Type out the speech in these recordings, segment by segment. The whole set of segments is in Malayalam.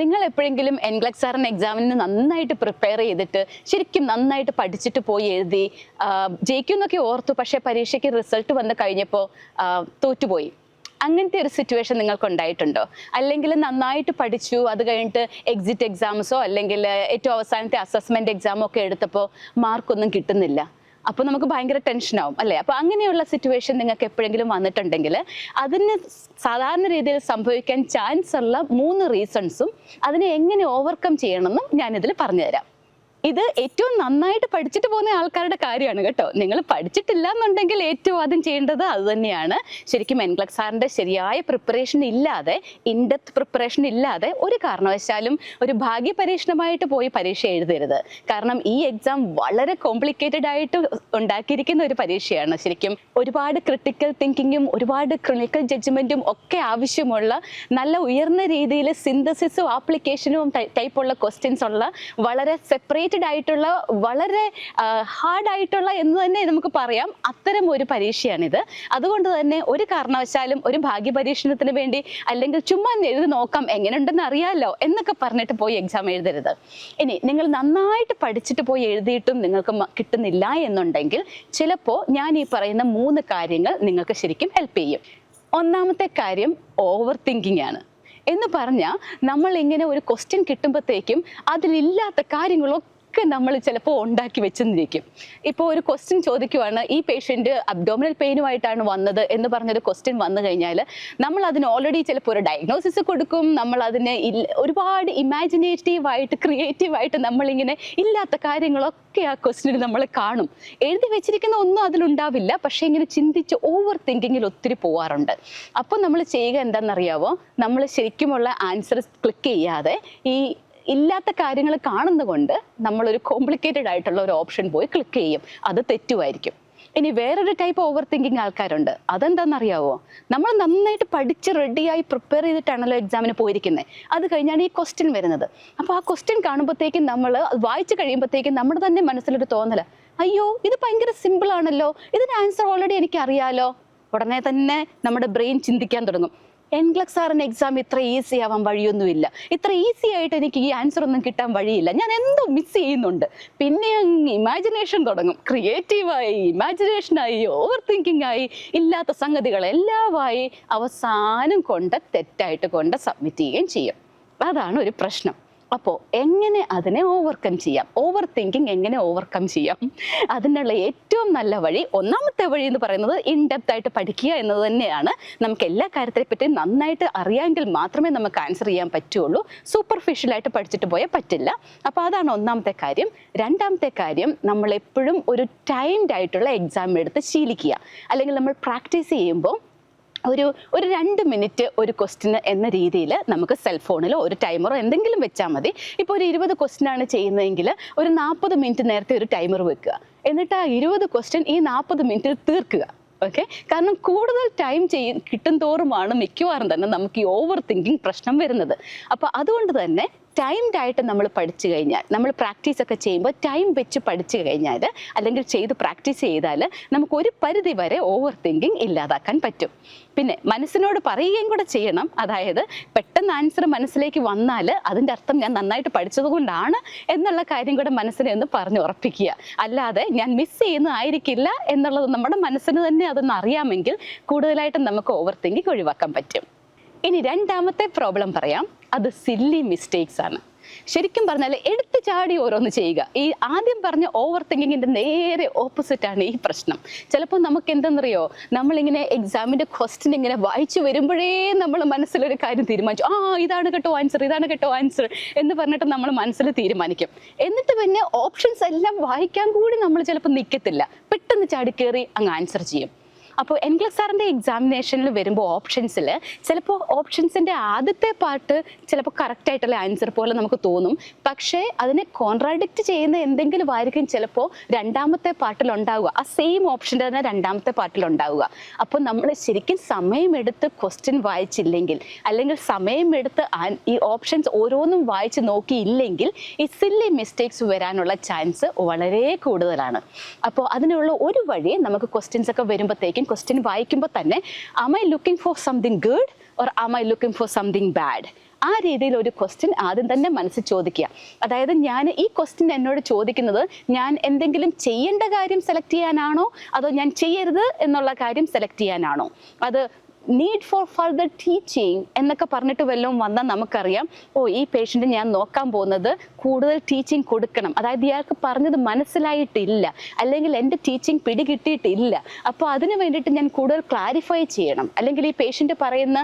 നിങ്ങൾ എപ്പോഴെങ്കിലും എൻഗ്ലക്സ് സാറിന് എക്സാമിന് നന്നായിട്ട് പ്രിപ്പയർ ചെയ്തിട്ട് ശരിക്കും നന്നായിട്ട് പഠിച്ചിട്ട് പോയി എഴുതി ജയിക്കുന്നൊക്കെ ഓർത്തു പക്ഷേ പരീക്ഷയ്ക്ക് റിസൾട്ട് വന്ന് കഴിഞ്ഞപ്പോൾ തോറ്റുപോയി. അങ്ങനത്തെ ഒരു സിറ്റുവേഷൻ നിങ്ങൾക്ക് ഉണ്ടായിട്ടുണ്ടോ അല്ലെങ്കിൽ നന്നായിട്ട് പഠിച്ചു അത് കഴിഞ്ഞിട്ട് എക്സിറ്റ് എക്സാംസോ അല്ലെങ്കിൽ ഏറ്റവും അവസാനത്തെ അസസ്മെന്റ് എക്സാമോ ഒക്കെ എടുത്തപ്പോൾ മാർക്കൊന്നും കിട്ടുന്നില്ല? അപ്പോൾ നമുക്ക് ഭയങ്കര ടെൻഷനാവും അല്ലേ? അപ്പോൾ അങ്ങനെയുള്ള സിറ്റുവേഷൻ നിങ്ങൾക്ക് എപ്പോഴെങ്കിലും വന്നിട്ടുണ്ടെങ്കിൽ അതിന് സാധാരണ രീതിയിൽ സംഭവിക്കാൻ ചാൻസ് ഉള്ള മൂന്ന് റീസൺസും അതിനെ എങ്ങനെ ഓവർകം ചെയ്യണമെന്നും ഞാനിതിൽ പറഞ്ഞുതരാം. ഇത് ഏറ്റവും നന്നായിട്ട് പഠിച്ചിട്ട് പോകുന്ന ആൾക്കാരുടെ കാര്യമാണ് കേട്ടോ. നിങ്ങൾ പഠിച്ചിട്ടില്ല എന്നുണ്ടെങ്കിൽ ഏറ്റവും ആദ്യം ചെയ്യേണ്ടത് അത് തന്നെയാണ്. ശരിക്കും എൻക്ലക് സാറിന്റെ ശരിയായ പ്രിപ്പറേഷൻ ഇല്ലാതെ ഇൻഡെപ്ത് പ്രിപ്പറേഷൻ ഇല്ലാതെ ഒരു കാരണവശാലും ഒരു ഭാഗ്യ പരീക്ഷണമായിട്ട് പോയി പരീക്ഷ എഴുതരുത്. കാരണം ഈ എക്സാം വളരെ കോംപ്ലിക്കേറ്റഡ് ആയിട്ട് ഉണ്ടാക്കിയിരിക്കുന്ന ഒരു പരീക്ഷയാണ്. ശരിക്കും ഒരുപാട് ക്രിട്ടിക്കൽ തിങ്കിങ്ങും ഒരുപാട് ക്ലിനിക്കൽ ജഡ്ജ്മെന്റും ഒക്കെ ആവശ്യമുള്ള നല്ല ഉയർന്ന രീതിയിൽ സിന്തസിസും ആപ്ലിക്കേഷനും ടൈപ്പുള്ള ക്വസ്റ്റ്യൻസ് ഉള്ള വളരെ സെപ്പറേറ്റഡ് ആയിട്ടുള്ള വളരെ ഹാർഡ് ആയിട്ടുള്ള എന്ന് തന്നെ നമുക്ക് പറയാം. അത്തരം ഒരു പരീക്ഷയാണിത്. അതുകൊണ്ട് തന്നെ ഒരു കാരണവശാലും ഒരു ഭാഗ്യ പരീക്ഷണത്തിന് വേണ്ടി അല്ലെങ്കിൽ ചുമ്മാ എഴുതി നോക്കാം എങ്ങനെയുണ്ടെന്ന് അറിയാമല്ലോ എന്നൊക്കെ പറഞ്ഞിട്ട് പോയി എക്സാം എഴുതരുത്. ഇനി നിങ്ങൾ നന്നായിട്ട് പഠിച്ചിട്ട് പോയി എഴുതിയിട്ടും നിങ്ങൾക്ക് കിട്ടുന്നില്ല എന്നുണ്ടെങ്കിൽ ചിലപ്പോൾ ഞാൻ ഈ പറയുന്ന മൂന്ന് കാര്യങ്ങൾ നിങ്ങൾക്ക് ശരിക്കും ഹെൽപ്പ് ചെയ്യും. ഒന്നാമത്തെ കാര്യം ഓവർ തിങ്കിങ് ആണ്. എന്ന് പറഞ്ഞാൽ നമ്മൾ ഇങ്ങനെ ഒരു ക്വസ്റ്റ്യൻ കിട്ടുമ്പോഴത്തേക്കും അതിലില്ലാത്ത കാര്യങ്ങളൊക്കെ നമ്മൾ ചിലപ്പോൾ ഉണ്ടാക്കി വെച്ചെന്നിരിക്കും. ഇപ്പോൾ ഒരു ക്വസ്റ്റ്യൻ ചോദിക്കുവാണ് ഈ പേഷ്യന്റ് അബ്ഡോമിനൽ പെയിനുമായിട്ടാണ് വന്നത് എന്ന് പറഞ്ഞൊരു ക്വസ്റ്റ്യൻ വന്നു കഴിഞ്ഞാൽ നമ്മൾ അതിന് ഓൾറെഡി ചിലപ്പോൾ ഒരു ഡയഗ്നോസിസ് കൊടുക്കും നമ്മൾ അതിനെ ഒരുപാട് ഇമാജിനേറ്റീവായിട്ട് ക്രിയേറ്റീവായിട്ട് നമ്മളിങ്ങനെ ഇല്ലാത്ത കാര്യങ്ങളൊക്കെ ആ ക്വസ്റ്റ്യനിൽ നമ്മൾ കാണും. എഴുതി വെച്ചിരിക്കുന്ന ഒന്നും അതിലുണ്ടാവില്ല പക്ഷേ ഇങ്ങനെ ചിന്തിച്ച് ഓവർ തിങ്കിങ്ങിൽ ഒത്തിരി പോവാറുണ്ട്. അപ്പോൾ നമ്മൾ ചെയ്യുക എന്താണെന്നറിയാവോ? നമ്മൾ ശരിക്കുമുള്ള ആൻസർ ക്ലിക്ക് ചെയ്യാതെ ഈ ഇല്ലാത്ത കാര്യങ്ങൾ കാണുന്നതുകൊണ്ട് ഒരു കോംപ്ലിക്കേറ്റഡ് ആയിട്ടുള്ള ഒരു ഓപ്ഷൻ പോയി ക്ലിക്ക് ചെയ്യും. അത് തെറ്റുമായിരിക്കും ഇനി വേറൊരു ടൈപ്പ് ഓവർ തിങ്കിങ് ആൾക്കാരുണ്ട്. അതെന്താണെന്നറിയാവോ? നമ്മൾ നന്നായിട്ട് പഠിച്ച് റെഡിയായി പ്രിപ്പയർ ചെയ്തിട്ടാണല്ലോ എക്സാമിന് പോയിരിക്കുന്നത് അത് കഴിഞ്ഞാണ് ഈ ക്വസ്റ്റ്യൻ വരുന്നത്. അപ്പോൾ ആ ക്വസ്റ്റ്യൻ കാണുമ്പോഴത്തേക്കും നമ്മൾ വായിച്ചു കഴിയുമ്പോഴത്തേക്കും നമ്മുടെ തന്നെ മനസ്സിലൊരു തോന്നൽ അയ്യോ ഇത് ഭയങ്കര സിമ്പിൾ ആണല്ലോ. ഇതിന് ആൻസർ ഓൾറെഡി എനിക്കറിയാലോ. ഉടനെ തന്നെ നമ്മുടെ ബ്രെയിൻ ചിന്തിക്കാൻ തുടങ്ങും. എൻഗ്ലക് സാറിന് എക്സാം ഇത്ര ഈസി ആവാൻ വഴിയൊന്നുമില്ല. ഇത്ര ഈസി ആയിട്ട് എനിക്ക് ഈ ആൻസർ ഒന്നും കിട്ടാൻ വഴിയില്ല. ഞാൻ എന്തോ മിസ് ചെയ്യുന്നുണ്ട്. പിന്നെ അങ്ങ് ഇമാജിനേഷൻ തുടങ്ങും. ക്രിയേറ്റീവായി ഇമാജിനേഷനായി ഓവർ തിങ്കിങ് ആയി ഇല്ലാത്ത സംഗതികളെല്ലാമായി അവസാനം കൊണ്ട് തെറ്റായിട്ട് കൊണ്ട് സബ്മിറ്റ് ചെയ്യുകയും ചെയ്യും. അതാണ് ഒരു പ്രശ്നം. അപ്പോൾ എങ്ങനെ അതിനെ ഓവർകം ചെയ്യാം? ഓവർ തിങ്കിങ് എങ്ങനെ ഓവർകം ചെയ്യാം? അതിനുള്ള ഏറ്റവും നല്ല വഴി ഒന്നാമത്തെ വഴി എന്ന് പറയുന്നത് ഇൻഡെപ്ത് ആയിട്ട് പഠിക്കുക എന്നത് തന്നെയാണ്. നമുക്ക് എല്ലാ കാര്യത്തെ പറ്റി നന്നായിട്ട് അറിയാമെങ്കിൽ മാത്രമേ നമുക്ക് ആൻസർ ചെയ്യാൻ പറ്റുള്ളൂ. സൂപ്പർഫിഷ്യലായിട്ട് പഠിച്ചിട്ട് പോയാൽ പറ്റില്ല. അപ്പോൾ അതാണ് ഒന്നാമത്തെ കാര്യം. രണ്ടാമത്തെ കാര്യം നമ്മൾ എപ്പോഴും ഒരു ടൈംഡ് ആയിട്ടുള്ള എക്സാം എടുത്ത് ശീലിക്കുക. അല്ലെങ്കിൽ നമ്മൾ പ്രാക്ടീസ് ചെയ്യുമ്പോൾ ഒരു ഒരു രണ്ട് മിനിറ്റ് ഒരു ക്വസ്റ്റിന് എന്ന രീതിയിൽ നമുക്ക് സെൽഫോണിലോ ഒരു ടൈമറോ എന്തെങ്കിലും വെച്ചാൽ മതി. ഇപ്പോൾ ഒരു ഇരുപത് ക്വസ്റ്റിനാണ് ചെയ്യുന്നതെങ്കിൽ ഒരു നാൽപ്പത് മിനിറ്റ് നേരത്തെ ഒരു ടൈമർ വെക്കുക. എന്നിട്ട് ആ ഇരുപത് ക്വസ്റ്റ്യൻ ഈ നാൽപ്പത് മിനിറ്റിൽ തീർക്കുക. ഓക്കെ കാരണം കൂടുതൽ ടൈം ചെയ്യ കിട്ടും തോറുമാണ് മിക്കവാറും തന്നെ നമുക്ക് ഈ ഓവർ തിങ്കിങ് പ്രശ്നം വരുന്നത്. അപ്പോൾ അതുകൊണ്ട് തന്നെ ടൈംഡ് ആയിട്ട് നമ്മൾ പഠിച്ചു കഴിഞ്ഞാൽ നമ്മൾ പ്രാക്ടീസ് ഒക്കെ ചെയ്യുമ്പോൾ ടൈം വെച്ച് പഠിച്ചു കഴിഞ്ഞാൽ അല്ലെങ്കിൽ ചെയ്ത് പ്രാക്ടീസ് ചെയ്താൽ നമുക്ക് ഒരു പരിധി വരെ ഓവർ തിങ്കിങ് ഇല്ലാതാക്കാൻ പറ്റും. പിന്നെ മനസ്സിനോട് പറയുകയും കൂടെ ചെയ്യണം. അതായത് പെട്ടെന്ന് ആൻസർ മനസ്സിലേക്ക് വന്നാൽ അതിന്റെ അർത്ഥം ഞാൻ നന്നായിട്ട് പഠിച്ചതുകൊണ്ടാണ് എന്നുള്ള കാര്യം കൂടെ മനസ്സിനെ ഒന്ന് പറഞ്ഞു ഉറപ്പിക്കുക. അല്ലാതെ ഞാൻ മിസ് ചെയ്യുന്നതായിരിക്കില്ല എന്നുള്ളത് നമ്മുടെ മനസ്സിന് തന്നെ അതൊന്ന് അറിയാമെങ്കിൽ കൂടുതലായിട്ടും നമുക്ക് ഓവർ തിങ്കിങ് ഒഴിവാക്കാൻ പറ്റും. ഇനി രണ്ടാമത്തെ പ്രോബ്ലം പറയാം. അത് സില്ലി മിസ്റ്റേക്സ് ആണ്. ശരിക്കും പറഞ്ഞാൽ എടുത്തു ചാടി ഓരോന്ന് ചെയ്യുക. ഈ ആദ്യം പറഞ്ഞ ഓവർ തിങ്കിങ്ങിന്റെ നേരെ ഓപ്പോസിറ്റ് ആണ് ഈ പ്രശ്നം. ചിലപ്പോൾ നമുക്ക് എന്തെന്നറിയോ? നമ്മളിങ്ങനെ എക്സാമിന്റെ ക്വസ്റ്റ്യൻ ഇങ്ങനെ വായിച്ചു വരുമ്പോഴേ നമ്മൾ മനസ്സിലൊരു കാര്യം തീരുമാനിച്ചു. ആ ഇതാണ് കേട്ടോ ആൻസർ ഇതാണ് കേട്ടോ ആൻസർ എന്ന് പറഞ്ഞിട്ട് നമ്മൾ മനസ്സിൽ തീരുമാനിക്കും. എന്നിട്ട് പിന്നെ ഓപ്ഷൻസ് എല്ലാം വായിക്കാൻ കൂടി നമ്മൾ ചിലപ്പോൾ നിൽക്കത്തില്ല. പെട്ടെന്ന് ചാടി കയറി അങ്ങ് ആൻസർ ചെയ്യും. അപ്പോൾ എൻഗ്ലസ് സാറിന്റെ എക്സാമിനേഷനിൽ വരുമ്പോൾ ഓപ്ഷൻസിൽ ചിലപ്പോൾ ഓപ്ഷൻസിന്റെ ആദ്യത്തെ പാർട്ട് ചിലപ്പോൾ കറക്റ്റായിട്ടുള്ള ആൻസർ പോലെ നമുക്ക് തോന്നും. പക്ഷേ അതിനെ കോൺട്രാഡിക്റ്റ് ചെയ്യുന്ന എന്തെങ്കിലും ആയിരിക്കും ചിലപ്പോൾ രണ്ടാമത്തെ പാർട്ടിൽ ഉണ്ടാവുക. ആ സെയിം ഓപ്ഷന്റെ തന്നെ രണ്ടാമത്തെ പാർട്ടിൽ ഉണ്ടാവുക. അപ്പോൾ നമ്മൾ ശരിക്കും സമയമെടുത്ത് ക്വസ്റ്റ്യൻ വായിച്ചില്ലെങ്കിൽ അല്ലെങ്കിൽ സമയമെടുത്ത് ഈ ഓപ്ഷൻസ് ഓരോന്നും വായിച്ച് നോക്കിയില്ലെങ്കിൽ ഈ സില്ലി മിസ്റ്റേക്സ് വരാനുള്ള ചാൻസ് വളരെ കൂടുതലാണ്. അപ്പോൾ അതിനുള്ള ഒരു വഴി നമുക്ക് ക്വസ്റ്റ്യൻസ് ഒക്കെ വരുമ്പോഴത്തേക്കും ക്വസ്റ്റ്യൻ വായിക്കുമ്പോൾ തന്നെ am I looking for something good or am I looking for something bad ആ രീതിയിൽ ഒരു ക്വസ്റ്റ്യൻ ആദ്യം തന്നെ മനസ്സിൽ ചോദിക്കുക. അതായത് ഞാൻ ഈ ക്വസ്റ്റ്യൻ എന്നോട് ചോദിക്കുന്നത് ഞാൻ എന്തെങ്കിലും ചെയ്യേണ്ട കാര്യം സെലക്ട് ചെയ്യാനാണോ? അതോ ഞാൻ ചെയ്യരുത് എന്നുള്ള കാര്യം സെലക്ട് ചെയ്യാനാണോ? അത് നീഡ് ഫോർ ഫർദർ ടീച്ചിങ് എന്നൊക്കെ പറഞ്ഞിട്ട് വല്ലതും വന്നാൽ നമുക്കറിയാം ഓ ഈ പേഷ്യന്റ് ഞാൻ നോക്കാൻ പോകുന്നത് കൂടുതൽ ടീച്ചിങ് കൊടുക്കണം. അതായത് ഇയാൾക്ക് പറഞ്ഞത് മനസ്സിലായിട്ടില്ല. അല്ലെങ്കിൽ എന്റെ ടീച്ചിങ് പിടികിട്ടിയിട്ടില്ല. അപ്പോൾ അതിന് വേണ്ടിയിട്ട് ഞാൻ കൂടുതൽ ക്ലാരിഫൈ ചെയ്യണം. അല്ലെങ്കിൽ ഈ പേഷ്യന്റ് പറയുന്ന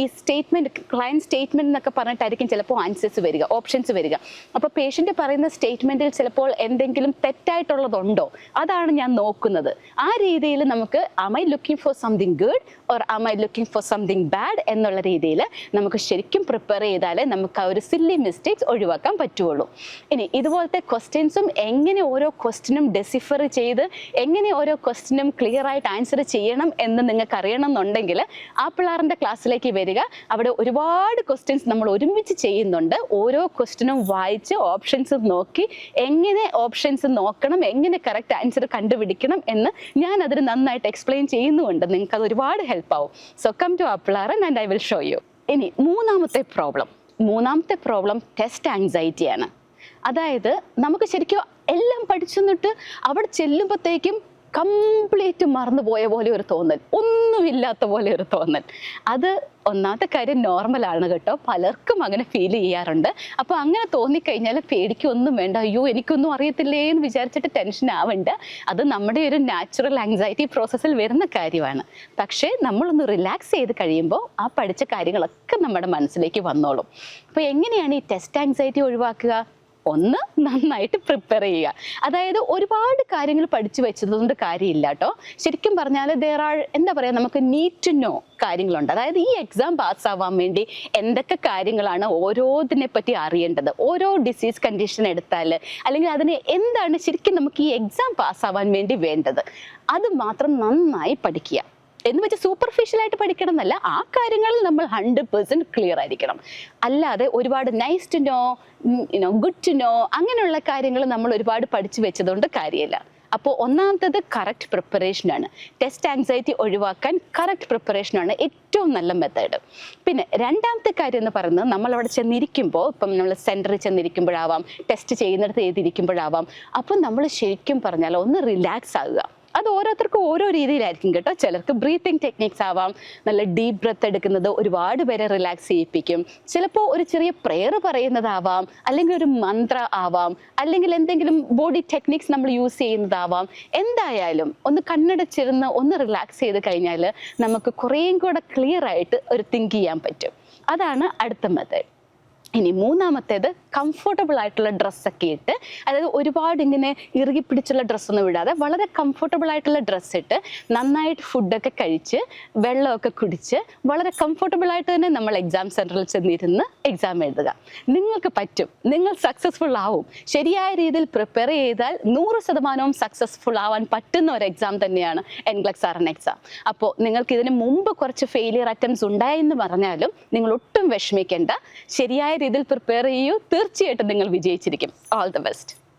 ഈ സ്റ്റേറ്റ്മെന്റ് ക്ലയന്റ് സ്റ്റേറ്റ്മെന്റ് എന്നൊക്കെ പറഞ്ഞിട്ടായിരിക്കും ചിലപ്പോൾ ആൻസേഴ്സ് വരിക ഓപ്ഷൻസ് വരിക. അപ്പോൾ പേഷ്യന്റ് പറയുന്ന സ്റ്റേറ്റ്മെന്റിൽ ചിലപ്പോൾ എന്തെങ്കിലും തെറ്റായിട്ടുള്ളതുണ്ടോ? അതാണ് ഞാൻ നോക്കുന്നത്. ആ രീതിയിൽ നമുക്ക് am I looking for something good or am I looking for something bad എന്നുള്ള രീതിയിൽ നമുക്ക് ശരിക്കും പ്രിപ്പയർ ചെയ്താൽ നമുക്ക് ആ ഒരു സില്ലി മിസ്റ്റേക്സ് ഒഴിവാക്കാൻ പറ്റുള്ളൂ. ഇനി ഇതുപോലത്തെ ക്വസ്റ്റ്യൻസും എങ്ങനെ ഓരോ ക്വസ്റ്റിനും ഡെസിഫർ ചെയ്ത് എങ്ങനെ ഓരോ ക്വസ്റ്റിനും ക്ലിയർ ആയിട്ട് ആൻസർ ചെയ്യണം എന്ന് നിങ്ങൾക്ക് അറിയണം എന്നുണ്ടെങ്കിൽ ആ പിള്ളേറിന്റെ ക്ലാസ്സിലേക്ക് വരിക. അവിടെ ഒരുപാട് ക്വസ്റ്റ്യൻസ് നമ്മൾ ഒരുമിച്ച് ചെയ്യുന്നുണ്ട്. ഓരോ ക്വസ്റ്റിനും വായിച്ച് ഓപ്ഷൻസ് നോക്കി എങ്ങനെ ഓപ്ഷൻസ് നോക്കണം എങ്ങനെ കറക്റ്റ് ആൻസർ കണ്ടുപിടിക്കണം എന്ന് ഞാൻ അതിന് നന്നായിട്ട് എക്സ്പ്ലെയിൻ ചെയ്യുന്നുണ്ട് നിങ്ങൾക്ക് അത് ഒരുപാട് ഹെൽപ്പ് ആവും. So come to അപ്ലാറൻ and I will show you ഇനി മൂന്നാമത്തെ പ്രോബ്ലം മൂന്നാമത്തെ പ്രോബ്ലം ടെസ്റ്റ് ആങ്സൈറ്റിയാണ് അതായത് നമുക്ക് ശരിക്കും എല്ലാം പഠിച്ചു നിന്നിട്ട് അവിടെ ചെല്ലുമ്പോഴത്തേക്കും കംപ്ലീറ്റ് മറന്നുപോയ പോലെ ഒരു തോന്നൽ. ഒന്നുമില്ലാത്ത പോലെ ഒരു തോന്നൽ. അത് ഒന്നാമത്തെ കാര്യം നോർമലാണ് കേട്ടോ. പലർക്കും അങ്ങനെ ഫീൽ ചെയ്യാറുണ്ട്. അപ്പോൾ അങ്ങനെ തോന്നിക്കഴിഞ്ഞാൽ പേടിക്കൊന്നും വേണ്ട. അയ്യോ എനിക്കൊന്നും അറിയത്തില്ലേ എന്ന് വിചാരിച്ചിട്ട് ടെൻഷൻ ആവണ്ട. അത് നമ്മുടെ ഒരു നാച്ചുറൽ ആങ്സൈറ്റി പ്രോസസ്സിൽ വരുന്ന കാര്യമാണ്. പക്ഷേ നമ്മളൊന്ന് റിലാക്സ് ചെയ്ത് കഴിയുമ്പോൾ ആ പഠിച്ച കാര്യങ്ങളൊക്കെ നമ്മുടെ മനസ്സിലേക്ക് വന്നോളും. അപ്പോൾ എങ്ങനെയാണ് ഈ ടെസ്റ്റ് ആങ്സൈറ്റി ഒഴിവാക്കുക? ഒന്ന് നന്നായിട്ട് പ്രിപ്പയർ ചെയ്യുക. അതായത് ഒരുപാട് കാര്യങ്ങൾ പഠിച്ചു വെച്ചതുകൊണ്ട് കാര്യമില്ല കേട്ടോ. ശരിക്കും പറഞ്ഞാൽ ദേർ ആർ എന്താ പറയുക നമുക്ക് നീറ്റ് ടു നോ കാര്യങ്ങളുണ്ട്. അതായത് ഈ എക്സാം പാസ്സാവാൻ വേണ്ടി എന്തൊക്കെ കാര്യങ്ങളാണ് ഓരോതിനെ പറ്റി അറിയേണ്ടത്? ഓരോ ഡിസീസ് കണ്ടീഷൻ എടുത്താൽ അല്ലെങ്കിൽ അതിന് എന്താണ് ശരിക്കും നമുക്ക് ഈ എക്സാം പാസ്സാവാൻ വേണ്ടി വേണ്ടത്? അത് മാത്രം നന്നായി പഠിക്കുക. എന്ന് വെച്ചാൽ സൂപ്പർഫിഷ്യൽ ആയിട്ട് പഠിക്കണം എന്നല്ല ആ കാര്യങ്ങളിൽ നമ്മൾ ഹൺഡ്രഡ് പേഴ്സെന്റ് ക്ലിയർ ആയിരിക്കണം. അല്ലാതെ ഒരുപാട് nice to know you know good to know അങ്ങനെയുള്ള കാര്യങ്ങൾ നമ്മൾ ഒരുപാട് പഠിച്ചു വെച്ചതുകൊണ്ട് കാര്യമില്ല. അപ്പോൾ ഒന്നാമത്തത് കറക്റ്റ് പ്രിപ്പറേഷനാണ് ടെസ്റ്റ് ആങ്സൈറ്റി ഒഴിവാക്കാൻ കറക്റ്റ് പ്രിപ്പറേഷനാണ് ഏറ്റവും നല്ല മെത്തേഡ് പിന്നെ രണ്ടാമത്തെ കാര്യം എന്ന് പറയുന്നത് നമ്മൾ അവിടെ ചെന്നിരിക്കുമ്പോൾ ഇപ്പം നമ്മൾ സെന്ററിൽ ചെന്നിരിക്കുമ്പോഴാവാം ടെസ്റ്റ് ചെയ്യുന്നിടത്ത് ചെയ്തിരിക്കുമ്പോഴാവാം അപ്പം നമ്മൾ ശരിക്കും പറഞ്ഞാൽ ഒന്ന് റിലാക്സ് ആകുക. അത് ഓരോരുത്തർക്കും ഓരോ രീതിയിലായിരിക്കും കേട്ടോ. ചിലർക്ക് ബ്രീത്തിങ് ടെക്നിക്സ് ആവാം നല്ല ഡീപ്പ് ബ്രത്ത് എടുക്കുന്നത് ഒരുപാട് പേരെ റിലാക്സ് ചെയ്യിപ്പിക്കും. ചിലപ്പോൾ ഒരു ചെറിയ പ്രെയർ പറയുന്നതാവാം അല്ലെങ്കിൽ ഒരു മന്ത്ര ആവാം അല്ലെങ്കിൽ എന്തെങ്കിലും ബോഡി ടെക്നിക്സ് നമ്മൾ യൂസ് ചെയ്യുന്നതാവാം. എന്തായാലും ഒന്ന് കണ്ണടച്ചിരുന്ന് ഒന്ന് റിലാക്സ് ചെയ്ത് കഴിഞ്ഞാൽ നമുക്ക് കുറേയും കൂടെ ക്ലിയർ ആയിട്ട് ഒരു തിങ്ക് ചെയ്യാൻ പറ്റും. അതാണ് അടുത്ത മെത്തേഡ് ഇനി മൂന്നാമത്തേത് കംഫർട്ടബിൾ ആയിട്ടുള്ള ഡ്രസ്സൊക്കെ ഇട്ട് അതായത് ഒരുപാട് ഇങ്ങനെ ഇറുകി പിടിച്ചുള്ള ഡ്രസ്സൊന്നും വിടാതെ വളരെ കംഫർട്ടബിൾ ആയിട്ടുള്ള ഡ്രസ്സ് ഇട്ട് നന്നായിട്ട് ഫുഡൊക്കെ കഴിച്ച് വെള്ളമൊക്കെ കുടിച്ച് വളരെ കംഫർട്ടബിൾ ആയിട്ട് തന്നെ നമ്മൾ എക്സാം സെന്ററിൽ ചെന്നിരുന്ന് എക്സാം എഴുതുക. നിങ്ങൾക്ക് പറ്റും. നിങ്ങൾ സക്സസ്ഫുൾ ആവും. ശരിയായ രീതിയിൽ പ്രിപ്പയർ ചെയ്താൽ നൂറ് ശതമാനവും സക്സസ്ഫുൾ ആവാൻ പറ്റുന്ന ഒരു എക്സാം തന്നെയാണ് എൻഗ്ലക്സ് ആർ എൻ എക്സാം അപ്പോൾ നിങ്ങൾക്ക് ഇതിന് മുമ്പ് കുറച്ച് ഫെയിലിയർ അറ്റംപ്റ്റ്സ് ഉണ്ടായെന്ന് പറഞ്ഞാലും നിങ്ങൾ ഒട്ടും വിഷമിക്കേണ്ട. ശരിയായ രീതിയിൽ പ്രിപ്പയർ ചെയ്യൂ. തീർച്ചയായിട്ടും നിങ്ങൾ വിജയിച്ചിരിക്കും. All the best